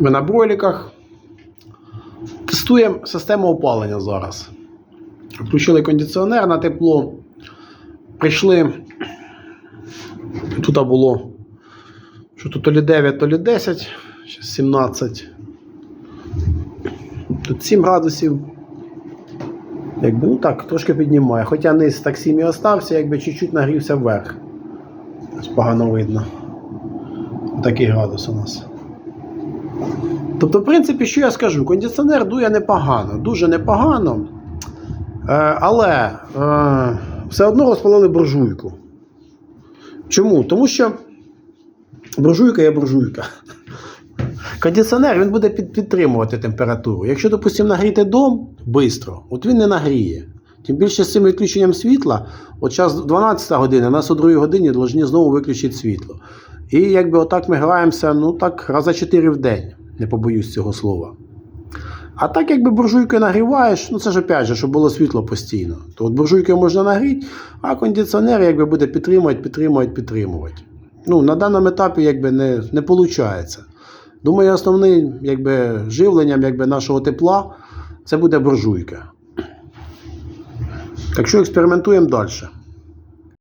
Ми на бройліках. Тестуємо систему опалення зараз. Включили кондиціонер на тепло. Прийшли. Тут було. Що тут то лі 9, то лі 10, 17. Тут 7 градусів. Якби, ну так, трошки піднімає. Хоча низ так 7 і остався, якби чуть-чуть нагрівся вверх. Погано видно. Такий градус у нас. Тобто, в принципі, що я скажу? Кондиціонер дує непогано, дуже непогано. Е, але е, все одно розпалили буржуйку. Чому? Тому що буржуйка є буржуйка. Кондиціонер він буде під, підтримувати температуру. Якщо, допустимо, нагріти дом швидко, от він не нагріє. Тим більше з цим відключенням світла, от зараз 12 година, нас о 2 годині повинні знову виключити світло. І якби отак ми граємося, ну так, раза 4 в день, не побоюсь цього слова. А так, якби буржуйкою нагріваєш, ну це ж опять же, щоб було світло постійно. То от буржуйкою можна нагріти, а кондиціонер якби буде підтримувати, підтримувати, підтримувати. Ну, на даному етапі якби не, не виходить. Думаю, основним якби, живленням якби, нашого тепла це буде буржуйка. Так що експериментуємо далі.